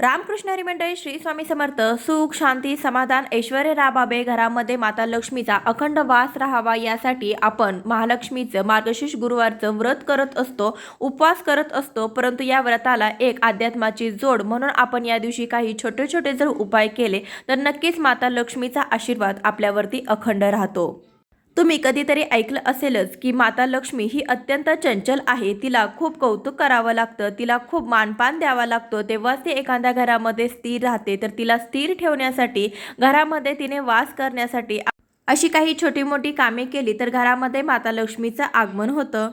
रामकृष्ण हरी मंडळी श्री स्वामी समर्थ सुख शांती समाधान ऐश्वर राबाबे घरामध्ये माता लक्ष्मीचा अखंड वास राहावा यासाठी आपण महालक्ष्मीचं मार्गशीर्ष गुरुवारचं व्रत करत असतो उपवास करत असतो परंतु या व्रताला एक अध्यात्माची जोड म्हणून आपण या दिवशी काही छोटे छोटे जर उपाय केले तर नक्कीच माता लक्ष्मीचा आशीर्वाद आपल्यावरती अखंड राहतो. तुम्ही कधीतरी ऐकलं असेलच की माता लक्ष्मी ही अत्यंत चंचल आहे. तिला खूप कौतुक करावं लागतं तिला खूप मानपान द्यावा लागतो. तेव्हाच ती एखाद्या घरामध्ये स्थिर राहते. तर तिला स्थिर ठेवण्यासाठी घरामध्ये तिने वास करण्यासाठी अशी काही छोटी मोठी कामे केली तर घरामध्ये माता लक्ष्मीचं आगमन होतं.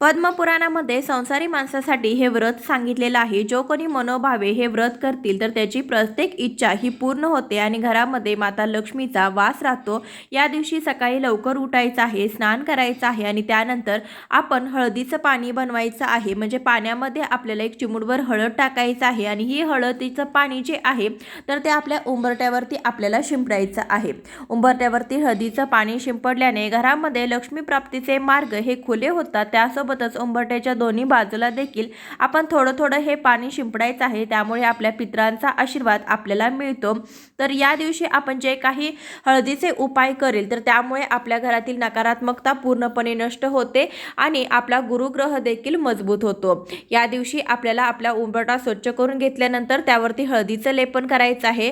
पद्मपुराणामध्ये संसारी माणसासाठी हे व्रत सांगितलेलं आहे. जो कोणी मनोभावे हे व्रत करतील तर त्याची प्रत्येक इच्छा ही पूर्ण होते आणि घरामध्ये माता लक्ष्मीचा वास राहतो. या दिवशी सकाळी लवकर उठायचं आहे स्नान करायचं आहे आणि त्यानंतर आपण हळदीचं पाणी बनवायचं आहे. म्हणजे पाण्यामध्ये आपल्याला एक चिमुडभर हळद टाकायचं आहे आणि ही हळदीचं पाणी जे आहे तर ते आपल्या उंबरट्यावरती आपल्याला शिंपडायचं आहे. उंबरट्यावरती हळदीचं पाणी शिंपडल्याने घरामध्ये लक्ष्मी प्राप्तीचे मार्ग हे खुले होतात. त्यासोबत त्यासोबतच उंबरट्याच्या दोन्ही बाजूला देखील आपण थोडं थोडं हे पाणी शिंपडायचं आहे. त्यामुळे आपल्या पित्रांचा आशीर्वाद आपल्याला मिळतो. तर या दिवशी आपण जे काही हळदीचे उपाय करेल तर त्यामुळे आपल्या घरातील नकारात्मकता पूर्णपणे नष्ट होते आणि आपला गुरुग्रह देखील मजबूत होतो. या दिवशी आपल्याला आपला उंबरटा स्वच्छ करून घेतल्यानंतर त्यावरती हळदीचं लेपन करायचं आहे.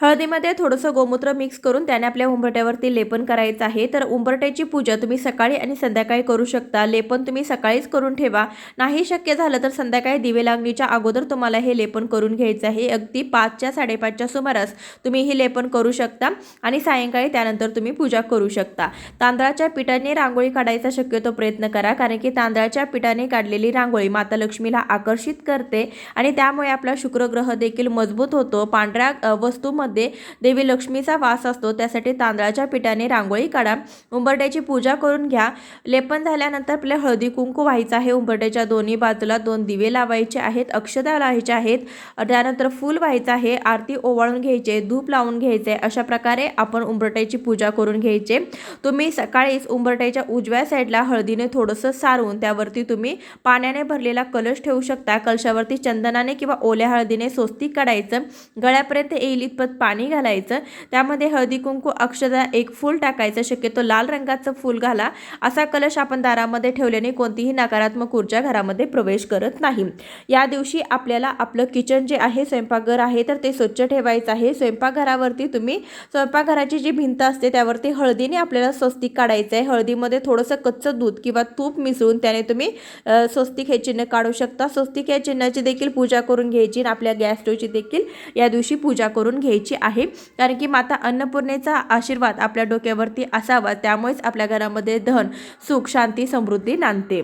हळदीमध्ये थोडंसं गोमूत्र मिक्स करून त्याने आपल्या उंबरट्यावरती लेपन करायचं आहे. तर उंबरट्याची पूजा तुम्ही सकाळी आणि संध्याकाळी करू शकता. लेपन तुम्ही सकाळीच करून ठेवा. नाही शक्य झालं तर संध्याकाळी दिवे लागणीच्या अगोदर तुम्हाला हे लेपन करून घ्यायचं आहे. अगदी पाचच्या साडेपाचच्या सुमारास तुम्ही हे लेपन करू शकता आणि सायंकाळी त्यानंतर तुम्ही पूजा करू शकता. तांदळाच्या पिठाने रांगोळी काढायचा शक्यतो प्रयत्न करा कारण की तांदळाच्या पिठाने काढलेली रांगोळी माता लक्ष्मीला आकर्षित करते आणि त्यामुळे आपला शुक्रग्रह देखील मजबूत होतो. पांढऱ्या वस्तूमध्ये देवी लक्ष्मीचा वास असतो. त्यासाठी तांदळाच्या पिठाने रांगोळी काढा. उंबरट्याची पूजा करून घ्या. लेपन झाल्यानंतर आपल्या हळदी कुंकू कुंकू व्हायचं आहे. उंबरट्याच्या दोन्ही बाजूला दोन दिवे लावायचे आहेत. अक्षदा लावायचे आहेत. त्यानंतर फूल व्हायचं आहे. आरती ओवाळून घ्यायचे धूप लावून घ्यायचे. अशा प्रकारे आपण उंबरट्याची पूजा करून घ्यायचे. तुम्ही सकाळीच उंबरट्याच्या उजव्या साईडला हळदीने थोडंसं सारून त्यावरती तुम्ही पाण्याने भरलेला कलश ठेवू शकता. कलशावरती चंदनाने किंवा ओल्या हळदीने स्वस्तिक काढायचं. गळ्यापर्यंत येईल इतपत पाणी घालायचं. त्यामध्ये हळदी कुंकू अक्षदा एक फूल टाकायचं. शक्यतो लाल रंगाचं फूल घाला. असा कलश आपण दारामध्ये ठेवल्याने कोण कोणतीही नकारात्मक ऊर्जा घरामध्ये प्रवेश करत नाही. या दिवशी आपल्याला आपलं किचन जे आहे स्वयंपाकघर आहे तर ते स्वच्छ ठेवायचं आहे. स्वयंपाकघरावरती तुम्ही स्वयंपाकघराची जी भिंत असते त्यावरती हळदीने आपल्याला स्वस्तिक काढायचं आहे हळदीमध्ये थोडंसं कच्चं दूध किंवा तूप मिसळून त्याने तुम्ही स्वस्तिक हे चिन्ह काढू शकता. स्वस्तिक या चिन्हाची देखील पूजा करून घ्यायची आणि आपल्या गॅस स्टोवची देखील या दिवशी पूजा करून घ्यायची आहे. कारण की माता अन्नपूर्णेचा आशीर्वाद आपल्या डोक्यावरती असावा. त्यामुळेच आपल्या घरामध्ये धन सुख शांती समृद्धी नांदते.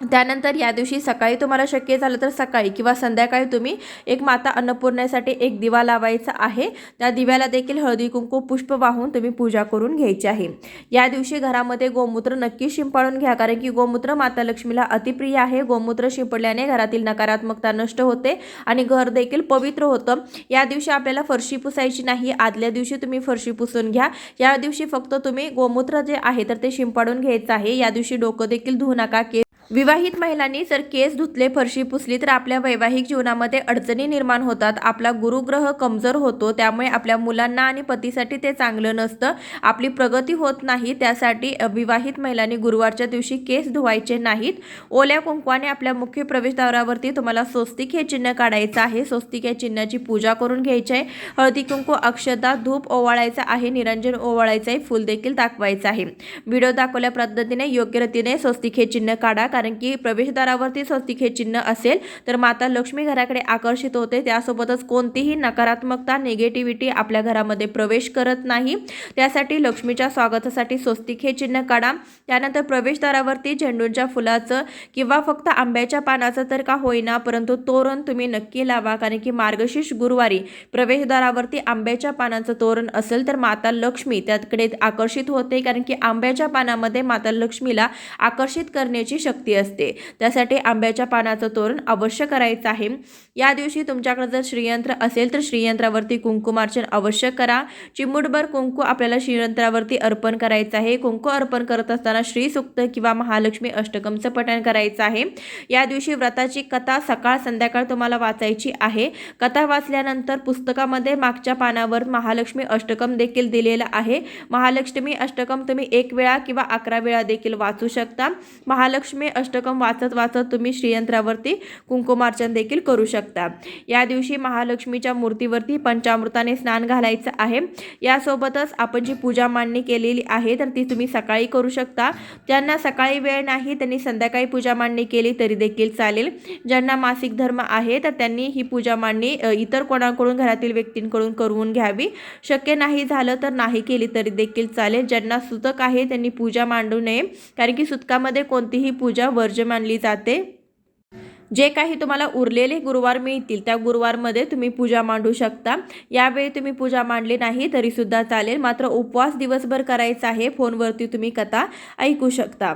त्यानंतर या दिवशी सकाळी तुम्हाला शक्य झालं तर सकाळी किंवा संध्याकाळी तुम्ही एक माता अन्नपूर्णेसाठी एक दिवा लावायचा आहे. त्या दिव्याला देखील हळदी कुंकू पुष्प वाहून तुम्ही पूजा करून घ्यायची आहे. या दिवशी घरामध्ये गोमूत्र नक्की शिंपडून घ्या कारण की गोमूत्र माता लक्ष्मीला अतिप्रिय आहे. गोमूत्र शिंपडल्याने घरातील नकारात्मकता नष्ट होते आणि घर देखील पवित्र होतं. या दिवशी आपल्याला फरशी पुसायची नाही. आदल्या दिवशी तुम्ही फरशी पुसून घ्या. या दिवशी फक्त तुम्ही गोमूत्र जे आहे तर ते शिंपडून घ्यायचं आहे. या दिवशी डोकं देखील धुवू नका. केस विवाहित महिलांनी जर केस धुतले फरशी पुसली तर आपल्या वैवाहिक जीवनामध्ये अडचणी निर्माण होतात. आपला गुरुग्रह कमजोर होतो त्यामुळे आपल्या मुलांना आणि पतीसाठी ते चांगलं नसतं. आपली प्रगती होत नाही त्यासाठी विवाहित महिलांनी गुरुवारच्या दिवशी केस धुवायचे नाहीत. ओल्या कुंकवाने आपल्या मुख्य प्रवेशद्वारावरती तुम्हाला स्वस्तिक हे चिन्ह काढायचं आहे. स्वस्तिक या चिन्हाची पूजा करून घ्यायची आहे. हळदी कुंकू अक्षता धूप ओवाळायचा आहे. निरंजन ओवाळायचं आहे. फुल देखील दाखवायचं आहे. व्हिडिओ दाखवल्या पद्धतीने योग्य रीतीने स्वस्तिक हे चिन्ह काढा. कारण की प्रवेशद्वारावरती स्वस्तिक हे चिन्ह असेल तर माता लक्ष्मी घराकडे आकर्षित होते. त्यासोबतच कोणतीही नकारात्मकता निगेटिव्हिटी आपल्या घरामध्ये प्रवेश करत नाही. त्यासाठी लक्ष्मीच्या स्वागतासाठी स्वस्तिक हे चिन्ह काढा. त्यानंतर प्रवेशद्वारावरती झेंडूच्या फुलाचं किंवा फक्त आंब्याच्या पानाचं तर का होईना परंतु तोरण तुम्ही नक्की लावा. कारण की मार्गशीर्ष गुरुवारी प्रवेशद्वारावरती आंब्याच्या पानाचं तोरण असेल तर माता लक्ष्मी त्याकडे आकर्षित होते. कारण की आंब्याच्या पानामध्ये माता लक्ष्मीला आकर्षित करण्याची शक्ती शक्ती असते. त्यासाठी आंब्याच्या पानाचं तोरण अवश्य करायचं आहे. या दिवशी तुमच्याकडे जर श्रीयंत्र असेल तर श्रीयंत्रावरती कुंकुमार्चन अवश्य करा. चिमुटभर कुंकू आपल्याला श्रीयंत्रावरती अर्पण करायचं आहे. कुंकू अर्पण करत असताना श्रीसुक्त किंवा महालक्ष्मी अष्टकमचं पठण करायचं आहे. या दिवशी व्रताची कथा सकाळ संध्याकाळ तुम्हाला वाचायची आहे. कथा वाचल्यानंतर पुस्तकामध्ये मागच्या पानावर महालक्ष्मी अष्टकम देखील दिलेलं आहे. महालक्ष्मी अष्टकम तुम्ही एक वेळा किंवा अकरा वेळा देखील वाचू शकता. महालक्ष्मी अष्टकम वाचत वाचत तुम्ही श्रीयंत्रावरती कुंकुमार्चन देखील करू शकता. या दिवशी महालक्ष्मीच्या मूर्तीवरती पंचामृताने स्नान घालायचं आहे. यासोबतच आपण जी पूजा मांडणी केलेली आहे तर ती तुम्ही सकाळी करू शकता. ज्यांना सकाळी वेळ नाही त्यांनी संध्याकाळी पूजा मांडणी केली तरी देखील चालेल. ज्यांना मासिक धर्म आहे तर त्यांनी ही पूजा मांडणी इतर कोणाकडून घरातील व्यक्तींकडून करून घ्यावी. शक्य नाही झालं तर नाही केली तरी देखील चालेल. ज्यांना सुतक आहे त्यांनी पूजा मांडू नये. कारण की सुतकामध्ये कोणतीही पूजा वर्ज्य मानली जाते. जे काही तुम्हाला उरलेले गुरुवार मिळतील त्या गुरुवारमध्ये तुम्ही पूजा मांडू शकता. यावेळी तुम्ही पूजा मांडली नाही तरीसुद्धा चालेल. मात्र उपवास दिवसभर करायचा आहे फोनवरती तुम्ही कथा ऐकू शकता.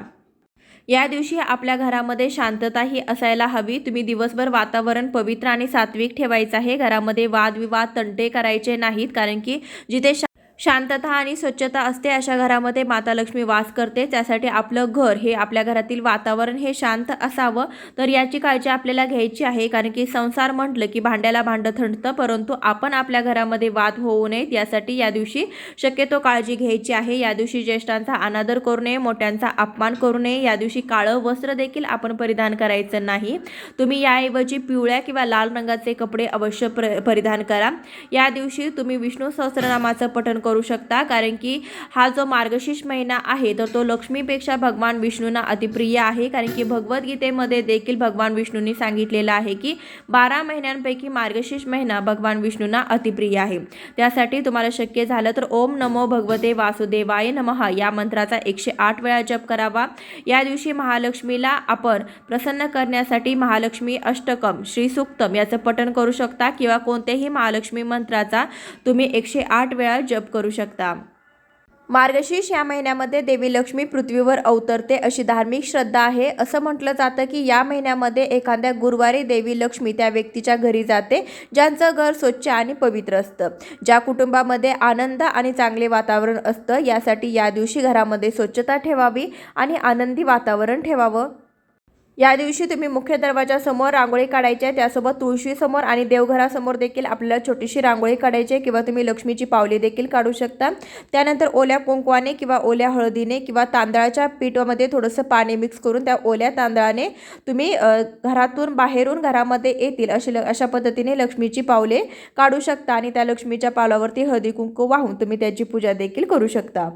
या दिवशी आपल्या घरामध्ये शांतताही असायला हवी. तुम्ही दिवसभर वातावरण पवित्र आणि सात्विक ठेवायचं आहे. घरामध्ये वादविवाद तंटे करायचे नाहीत. कारण की जिथे शांतता आणि स्वच्छता असते अशा घरामध्ये माता लक्ष्मी वास करते. त्यासाठी आपलं घर हे आपल्या घरातील वातावरण हे शांत असावं. तर याची काळजी आपल्याला घ्यायची आहे कारण की संसार म्हटलं की भांड्याला भांडं थंडतं परंतु आपण आपल्या घरामध्ये वाद होऊ नयेत. यासाठी या दिवशी शक्यतो काळजी घ्यायची आहे. या दिवशी ज्येष्ठांचा अनादर करू नये मोठ्यांचा अपमान करू नये. या दिवशी काळं वस्त्र देखील आपण परिधान करायचं नाही. तुम्ही याऐवजी पिवळ्या किंवा लाल रंगाचे कपडे अवश्य प्र परिधान करा. या दिवशी तुम्ही विष्णू सहस्रनामाचं पठण करू करू शकता. कारण की हा जो मार्गशीर्ष महिना आहे तर तो लक्ष्मीपेक्षा भगवान विष्णूंना अतिप्रिय आहे. कारण की भगवद्गीतेमध्ये देखील भगवान विष्णूंनी सांगितलेलं आहे की बारा महिन्यांपैकी मार्गशीर्ष महिना भगवान विष्णूंना अतिप्रिय आहे. त्यासाठी तुम्हाला शक्य झालं तर ओम नमो भगवते वासुदेवाय नमः या मंत्राचा एकशे आठ वेळा जप करावा. या दिवशी महालक्ष्मीला आपण प्रसन्न करण्यासाठी महालक्ष्मी अष्टकम श्रीसुक्तम याचं पठण करू शकता किंवा कोणत्याही महालक्ष्मी मंत्राचा तुम्ही एकशे आठ वेळा जप करू करू शकता. मार्गशीर्ष या महिन्यामध्ये देवी लक्ष्मी पृथ्वीवर अवतरते अशी धार्मिक श्रद्धा आहे. असं म्हटलं जातं की या महिन्यामध्ये एखाद्या गुरुवारी देवी लक्ष्मी त्या व्यक्तीच्या घरी जाते ज्यांचं घर स्वच्छ आणि पवित्र असतं. ज्या कुटुंबामध्ये आनंद आणि चांगले वातावरण असतं यासाठी या दिवशी घरामध्ये स्वच्छता ठेवावी आणि आनंदी वातावरण ठेवावं. या दिवशी तुम्ही मुख्य दरवाजासमोर रांगोळी काढायची आहे. त्यासोबत तुळशीसमोर आणि देवघरासमोर देखील आपल्याला छोटीशी रांगोळी काढायची आहे किंवा तुम्ही लक्ष्मीची पावले देखील काढू शकता. त्यानंतर ओल्या कुंकवाने किंवा ओल्या हळदीने किंवा तांदळाच्या पिठामध्ये थोडंसं पाणी मिक्स करून त्या ओल्या तांदळाने तुम्ही घरातून बाहेरून घरामध्ये येतील अशी ल अशा पद्धतीने लक्ष्मीची पावले काढू शकता आणि त्या लक्ष्मीच्या पावलावरती हळदी कुंकू वाहून तुम्ही त्याची पूजा देखील करू शकता.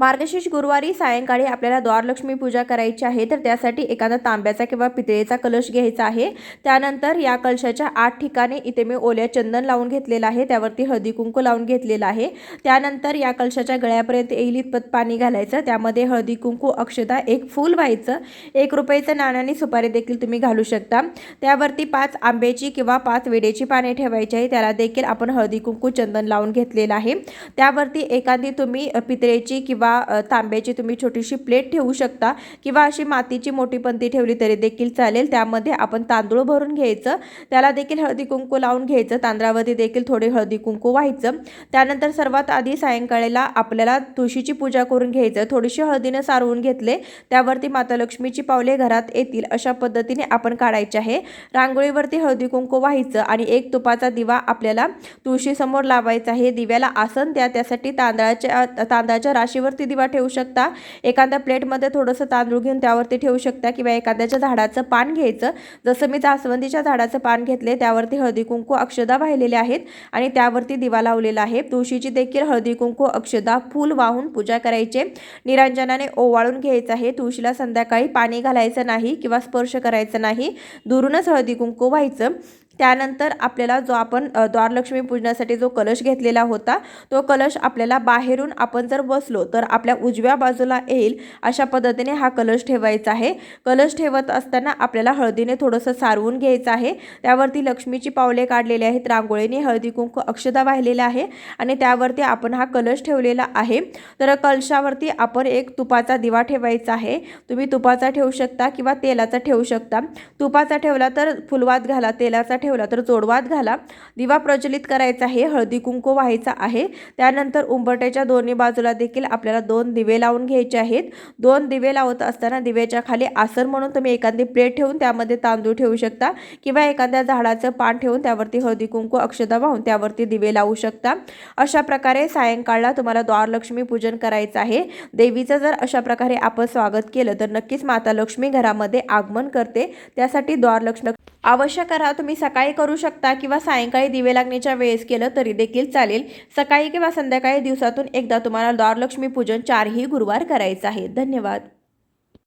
मार्गशीर्ष गुरुवारी सायंकाळी आपल्याला द्वारलक्ष्मी पूजा करायची आहे तर त्यासाठी एखादा तांब्याचा किंवा पितळेचा कलश घ्यायचा आहे. त्यानंतर या कलशाच्या आठ ठिकाणी इथे मी ओल्या चंदन लावून घेतलेलं आहे त्यावरती हळदी कुंकू लावून घेतलेलं आहे. त्यानंतर या कलशाच्या गळ्यापर्यंत येईल इतपत पाणी घालायचं त्यामध्ये हळदी कुंकू अक्षता एक फूल व्हायचं. एक रुपयाचं नाण्याने सुपारी देखील तुम्ही घालू शकता. त्यावरती पाच आंब्याची किंवा पाच वेडेची पाने ठेवायची आहे त्याला देखील आपण हळदी कुंकू चंदन लावून घेतलेलं आहे. त्यावरती एखादी तुम्ही पितळेची किंवा किंवा तांब्याची तुम्ही छोटीशी प्लेट ठेवू शकता किंवा अशी मातीची मोठी पंती ठेवली तरी देखील चालेल. त्यामध्ये आपण तांदूळ भरून घ्यायचं त्याला देखील हळदी कुंकू लावून घ्यायचं तांदळावरती देखील थोडे हळदी कुंकू व्हायचं. त्यानंतर सर्वात आधी सायंकाळीला आपल्याला तुळशीची पूजा करून घ्यायचं. थोडीशी हळदीनं सारवून घेतले त्यावरती माता लक्ष्मीची पावले घरात येतील अशा पद्धतीने आपण काढायचे आहे. रांगोळीवरती हळदी कुंकू व्हायचं आणि एक तुपाचा दिवा आपल्याला तुळशीसमोर लावायचा आहे. दिव्याला आसन द्या त्यासाठी तांदळाच्या तांदळाच्या राशीवर राशीवरती दिवा ठेवू शकता. एखाद्या प्लेटमध्ये थोडंसं तांदूळ घेऊन त्यावरती ठेवू शकता किंवा एखाद्याच्या झाडाचं पान घ्यायचं. जसं मी जास्वंदीच्या झाडाचं पान घेतले त्यावरती हळदी कुंकू अक्षदा वाहिलेले आहेत आणि त्यावरती दिवा लावलेला आहे. तुळशीची देखील हळदी कुंकू अक्षदा फूल वाहून पूजा करायचे. निरांजनाने ओवाळून घ्यायचं आहे. तुळशीला संध्याकाळी पाणी घालायचं नाही किंवा स्पर्श करायचं नाही. दुरूनच हळदी कुंकू व्हायचं. त्यानंतर आपल्याला जो आपण द्वारलक्ष्मी पूजनासाठी जो कलश घेतलेला होता तो कलश आपल्याला बाहेरून आपण जर बसलो तर आपल्या उजव्या बाजूला येईल अशा पद्धतीने हा कलश ठेवायचा आहे. कलश ठेवत असताना आपल्याला हळदीने थोडंसं सारवून घ्यायचं आहे. त्यावरती लक्ष्मीची पावले काढलेली आहेत रांगोळीने हळदी कुंकू अक्षदा वाहिलेला आहे आणि त्यावरती आपण हा कलश ठेवलेला आहे. तर कलशावरती आपण एक तुपाचा दिवा ठेवायचा आहे. तुम्ही तुपाचा ठेवू शकता किंवा तेलाचा ठेवू शकता. तुपाचा ठेवला तर फुलवात घाला तेलाचा ठेवला तर जोडवात घाला. दिवा प्रज्वलित करायचा आहे. हळदी कुंकू व्हायचा आहे. त्यानंतर उंबरट्याच्या दोन्ही बाजूला देखील आपल्याला दोन दिवे लावून घ्यायचे आहेत. दोन दिवे लावत असताना दिव्याच्या खाली आसन म्हणून तुम्ही एखादी प्लेट ठेवून त्यामध्ये तांदूळ ठेवू शकता किंवा एखाद्या झाडाचं पान ठेवून त्यावरती हळदी कुंकू अक्षता वाहून त्यावरती दिवे लावू शकता. अशा प्रकारे सायंकाळला तुम्हाला द्वारलक्ष्मी पूजन करायचं आहे. देवीचं जर अशा प्रकारे आपण स्वागत केलं तर नक्कीच माता लक्ष्मी घरामध्ये आगमन करते. त्यासाठी द्वारलक्ष्मी आवश्यक करा. तुम्ही सकाळी करू शकता किंवा सायंकाळी दिवे लागण्याच्या वेळेस केलं तरी देखील चालेल. सकाळी किंवा संध्याकाळी दिवसातून एकदा तुम्हाला द्वारलक्ष्मी पूजन चारही गुरुवार करायचं आहे. धन्यवाद.